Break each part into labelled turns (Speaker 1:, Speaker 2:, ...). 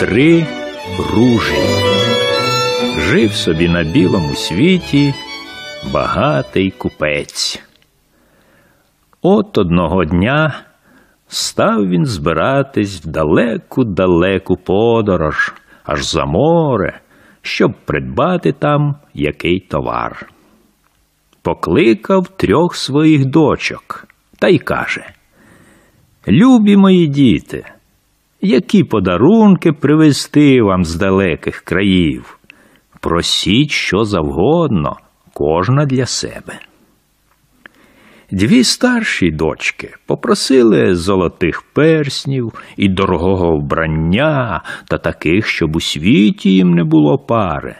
Speaker 1: Три ружі. Жив собі на білому світі багатий купець. От одного дня став він збиратись в далеку-далеку подорож, аж за море, щоб придбати там який товар. Покликав трьох своїх дочок та й каже: Любі мої діти, які подарунки привезти вам з далеких країв? Просіть що завгодно, кожна для себе. Дві старші дочки попросили золотих перснів і дорогого вбрання та таких, щоб у світі їм не було пари.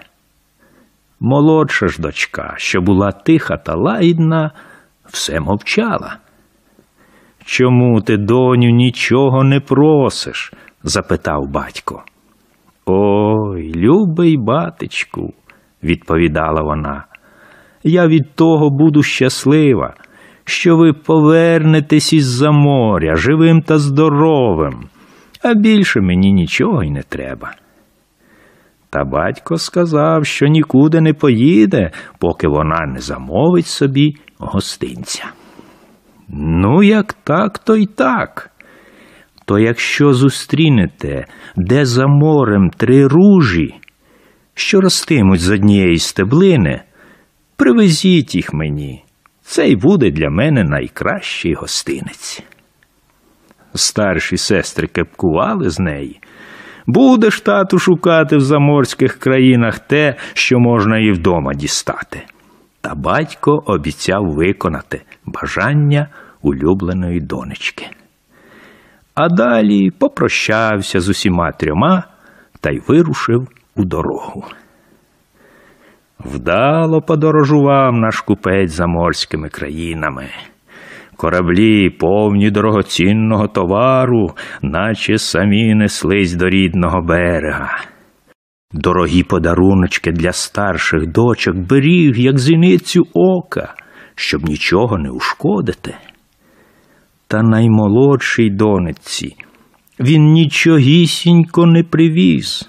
Speaker 1: Молодша ж дочка, що була тиха та лагідна, все мовчала. Чому ти, доню, нічого не просиш? запитав батько. Ой, любий батечку, відповідала вона. Я від того буду щаслива, що ви повернетесь із за моря живим та здоровим, а більше мені нічого й не треба. Та батько сказав, що нікуди не поїде, поки вона не замовить собі гостинця. Ну, як так, то й так. То якщо зустрінете, де за морем три ружі, що ростимуть з однієї стеблини, привезіть їх мені. Це й буде для мене найкращий гостинець. Старші сестри кепкували з неї. Будеш, тату, шукати в заморських країнах те, що можна і вдома дістати. Та батько обіцяв виконати бажання улюбленої донечки. А далі попрощався з усіма трьома та й вирушив у дорогу. Вдало подорожував наш купець заморськими країнами. Кораблі, повні дорогоцінного товару, наче самі неслись до рідного берега. Дорогі подаруночки для старших дочок беріг, як зіницю ока, щоб нічого не ушкодити. Та наймолодшій донечці він нічогісінько не привіз.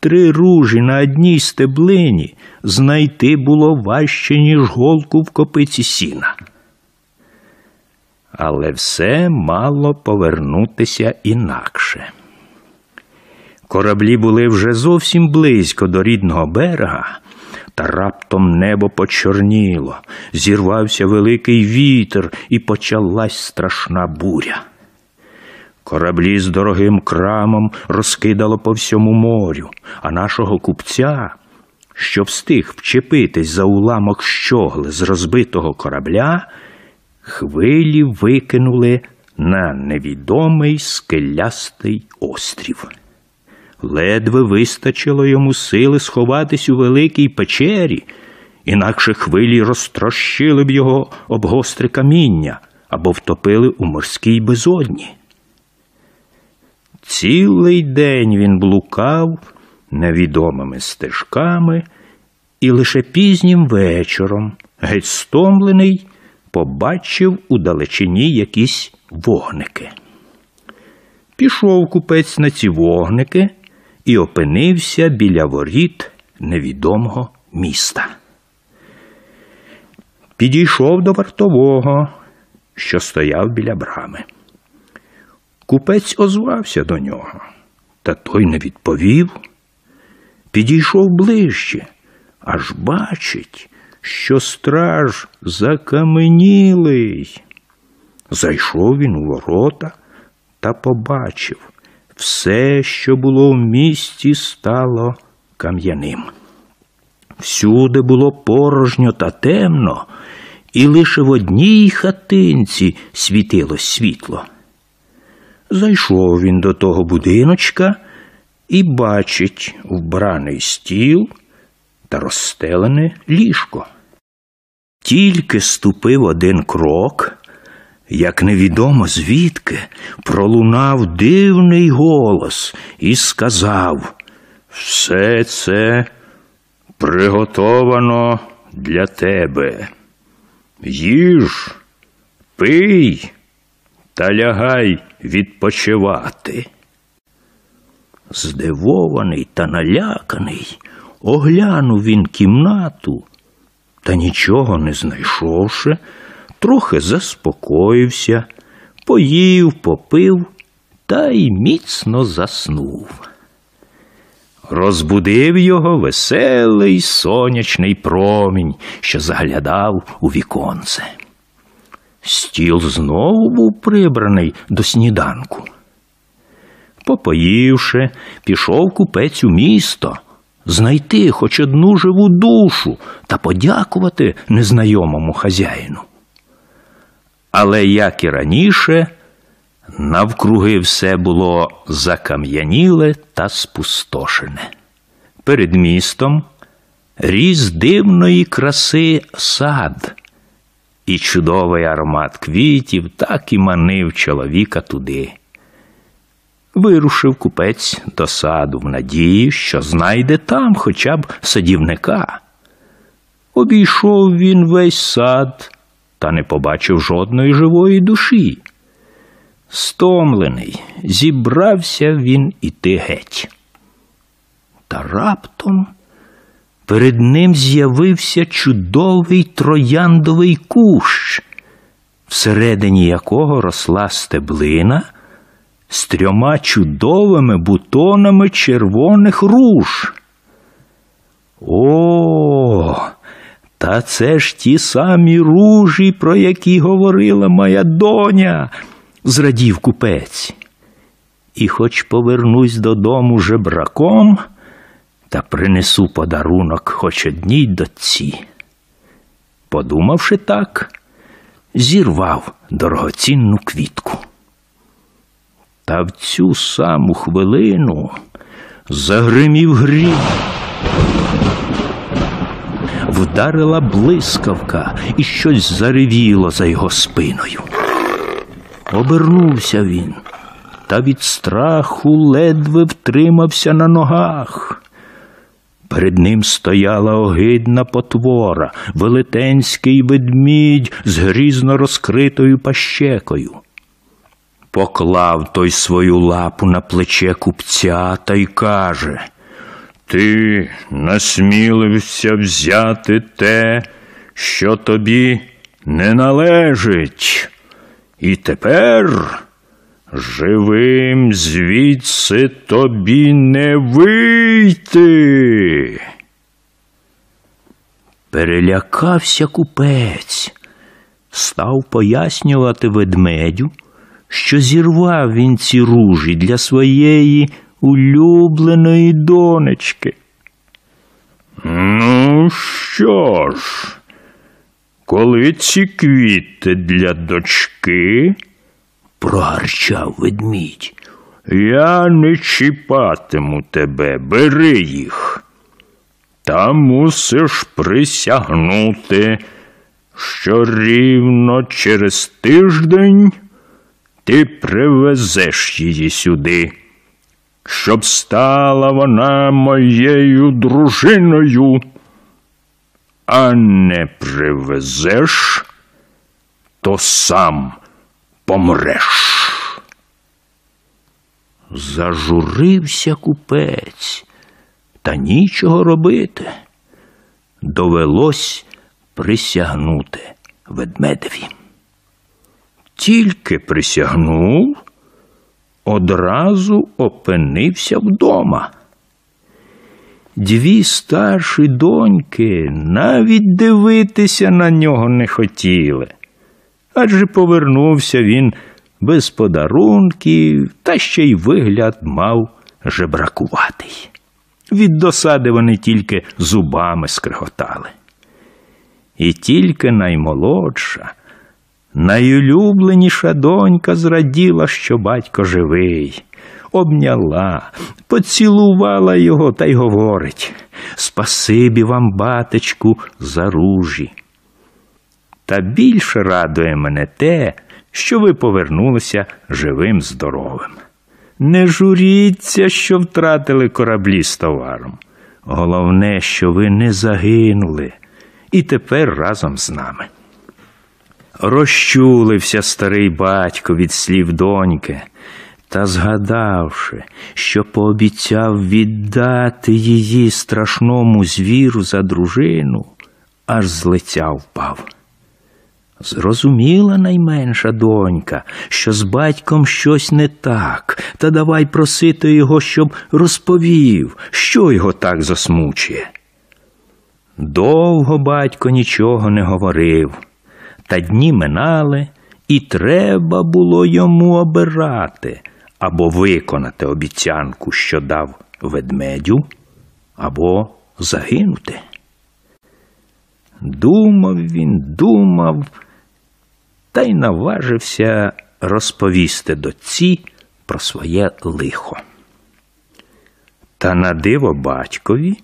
Speaker 1: Три ружі на одній стеблині знайти було важче, ніж голку в копиці сіна. Але все мало повернутися інакше. Кораблі були вже зовсім близько до рідного берега, та раптом небо почорніло, зірвався великий вітер і почалась страшна буря. Кораблі з дорогим крамом розкидало по всьому морю, а нашого купця, що встиг вчепитись за уламок щогли з розбитого корабля, хвилі викинули на невідомий скелястий острів. Ледве вистачило йому сили сховатись у великій печері, інакше хвилі розтрощили б його об гостре каміння або втопили у морській безодні. Цілий день він блукав невідомими стежками, і лише пізнім вечором, геть стомлений, побачив у далечині якісь вогники. Пішов купець на ці вогники і опинився біля воріт невідомого міста. Підійшов до вартового, що стояв біля брами. Купець озвався до нього, та той не відповів. Підійшов ближче, аж бачить, що страж закаменілий. Зайшов він у ворота та побачив все, що було в місті, стало кам'яним. Всюди було порожньо та темно, і лише в одній хатинці світилось світло. Зайшов він до того будиночка і бачить вбраний стіл та розстелене ліжко. Тільки ступив один крок, як невідомо звідки пролунав дивний голос і сказав Все це приготовано для тебе. Їж, пий та лягай відпочивати. Здивований та наляканий, оглянув він кімнату та нічого не знайшовши, трохи заспокоївся, поїв, попив та й міцно заснув. Розбудив його веселий сонячний промінь, що заглядав у віконце. Стіл знову був прибраний до сніданку. Попоївши, пішов купець у місто знайти хоч одну живу душу та подякувати незнайомому хазяїну. Але, як і раніше, навкруги все було закам'яніле та спустошене. Перед містом ріс дивної краси сад, і чудовий аромат квітів так і манив чоловіка туди. Вирушив купець до саду в надії, що знайде там хоча б садівника. Обійшов він весь сад та не побачив жодної живої душі. Стомлений, зібрався він іти геть. Та раптом перед ним з'явився чудовий трояндовий кущ, всередині якого росла стеблина з трьома чудовими бутонами червоних руж. О, та це ж ті самі ружі, про які говорила моя доня, зрадів купець. І хоч повернусь додому жебраком, та принесу подарунок хоч одній дочці. Подумавши так, зірвав дорогоцінну квітку. Та в цю саму хвилину загримів грім. Вдарила блискавка і щось заревіло за його спиною. Обернувся він, та від страху ледве втримався на ногах. Перед ним стояла огидна потвора, велетенський ведмідь з грізно розкритою пащекою. Поклав той свою лапу на плече купця та й каже Ти насмілився взяти те, що тобі не належить. І тепер живим звідси тобі не вийти. Перелякався купець, став пояснювати ведмедю що зірвав він ці ружі для своєї улюбленої донечки. Ну, що ж, коли ці квіти для дочки, прогарчав ведмідь, я не чіпатиму тебе, бери їх. Та мусиш присягнути, що рівно через тиждень ти привезеш її сюди, щоб стала вона моєю дружиною, а не привезеш, то сам помреш. Зажурився купець, та нічого робити. Довелось присягнути ведмедеві. Тільки присягнув, одразу опинився вдома. Дві старші доньки навіть дивитися на нього не хотіли, адже повернувся він без подарунків та ще й вигляд мав жебракуватий. Від досади вони тільки зубами скриготали. І тільки наймолодша. Найулюбленіша донька зраділа, що батько живий, обняла, поцілувала його та й говорить Спасибі вам, батечку, за ружі. Та більше радує мене те, що ви повернулися живим, здоровим. Не журіться, що втратили кораблі з товаром. Головне, що ви не загинули і тепер разом з нами. Розчулився старий батько від слів доньки, Та згадавши, що пообіцяв віддати її страшному звіру за дружину, аж з лиця впав. Зрозуміла найменша донька, що з батьком щось не так, та давай просити його, щоб розповів, що його так засмучує. Довго батько нічого не говорив, та дні минали, і треба було йому обирати або виконати обіцянку, що дав ведмедю, або загинути. Думав він, думав, та й наважився розповісти дочці про своє лихо. Та на диво батькові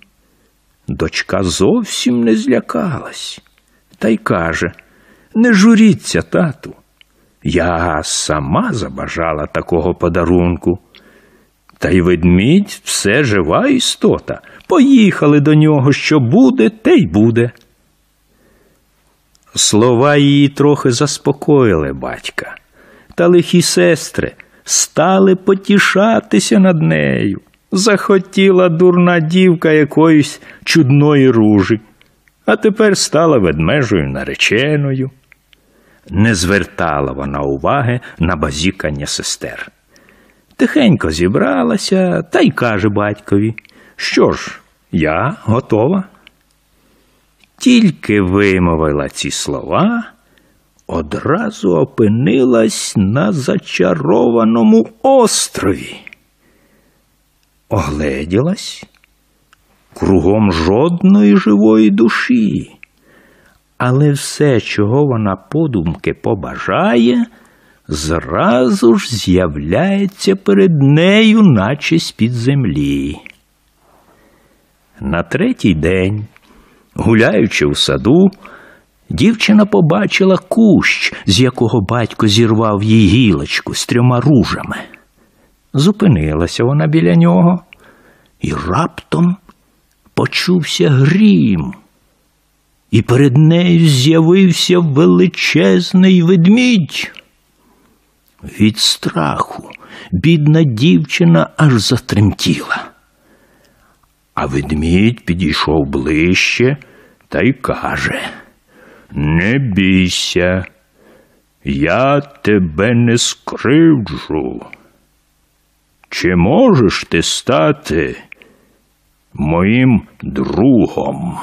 Speaker 1: дочка зовсім не злякалась, та й каже Не журіться, тату. Я сама забажала такого подарунку. Та й ведмідь все жива істота. Поїхали до нього, що буде, те й буде. Слова її трохи заспокоїли батька, та лихі сестри стали потішатися над нею. Захотіла дурна дівка якоїсь чудної ружі, а тепер стала ведмежою нареченою. Не звертала вона уваги на базікання сестер. Тихенько зібралася та й каже батькові, що ж, я готова. Тільки вимовила ці слова, одразу опинилась на зачарованому острові. Огледілась кругом жодної живої душі, але все, чого вона подумки побажає, зразу ж з'являється перед нею, наче з-під землі. На третій день Гуляючи у саду, дівчина побачила кущ, з якого батько зірвав їй гілочку з трьома ружами. Зупинилася вона біля нього, і раптом почувся грім, і перед нею з'явився величезний ведмідь. Від страху бідна дівчина аж затремтіла. А ведмідь підійшов ближче та й каже Не бійся, я тебе не скривджу. Чи можеш ти стати моїм другом?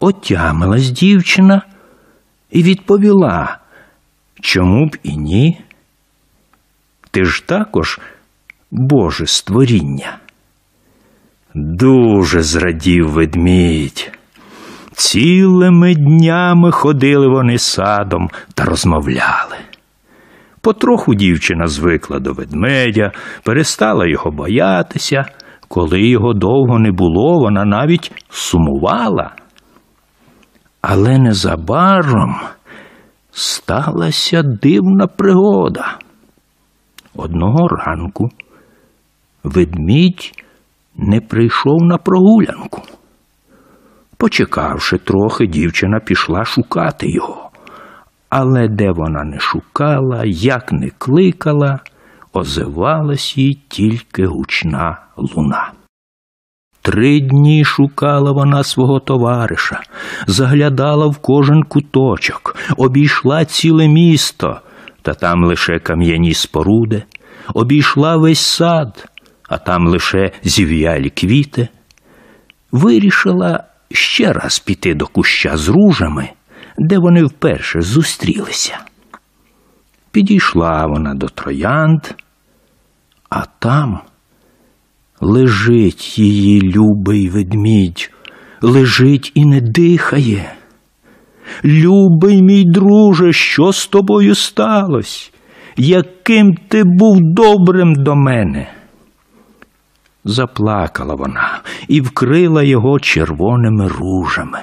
Speaker 1: Отямилась дівчина і відповіла, чому б і ні? Ти ж також Боже створіння. Дуже зрадів ведмідь. Цілими днями ходили вони садом та розмовляли. Потроху дівчина звикла до ведмедя, перестала його боятися. Коли його довго не було, вона навіть сумувала. Але незабаром сталася дивна пригода. Одного ранку ведмідь не прийшов на прогулянку. Почекавши трохи, дівчина пішла шукати його. Але де вона не шукала, як не кликала, озивалась їй тільки гучна луна. Три дні шукала вона свого товариша, заглядала в кожен куточок, обійшла ціле місто, та там лише кам'яні споруди, обійшла весь сад, а там лише зів'ялі квіти, вирішила ще раз піти до куща з ружами, де вони вперше зустрілися. Підійшла вона до троянд, а там лежить її любий ведмідь, лежить і не дихає. Любий мій друже, що з тобою сталося? Яким ти був добрим до мене? Заплакала вона і вкрила його червоними ружами.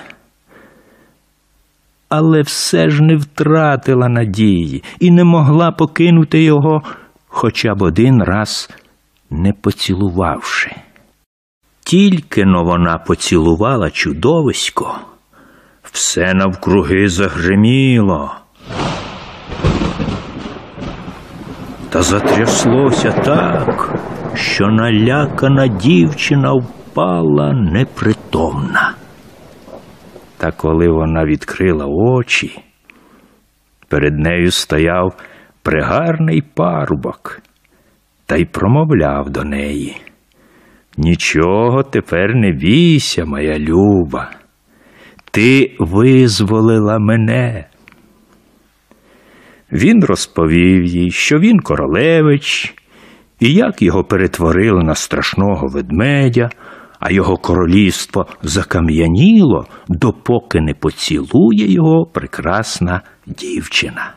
Speaker 1: Але все ж не втратила надії і не могла покинути його хоча б один раз не поцілувавши. Тільки но вона поцілувала чудовисько, все навкруги загриміло. та затряслося так, що налякана дівчина впала непритомна. Та коли вона відкрила очі, перед нею стояв пригарний парубок та й промовляв до неї. Нічого тепер не бійся, моя люба. Ти визволила мене. Він розповів їй, що він королевич, і як його перетворили на страшного ведмедя, а його королівство закам'яніло, допоки не поцілує його прекрасна дівчина.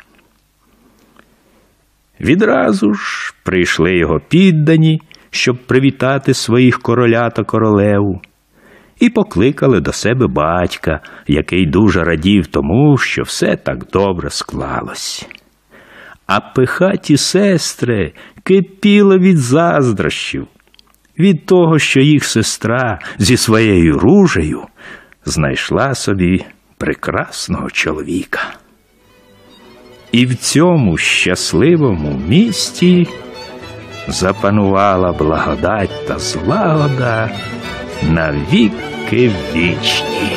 Speaker 1: Відразу ж прийшли його піддані, щоб привітати своїх короля та королеву, і покликали до себе батька, який дуже радів тому, що все так добре склалось. А пихаті сестри кипіли від заздрощів, від того, що їх сестра зі своєю ружею знайшла собі прекрасного чоловіка. І в цьому щасливому місті запанувала благодать та злагода на віки вічні.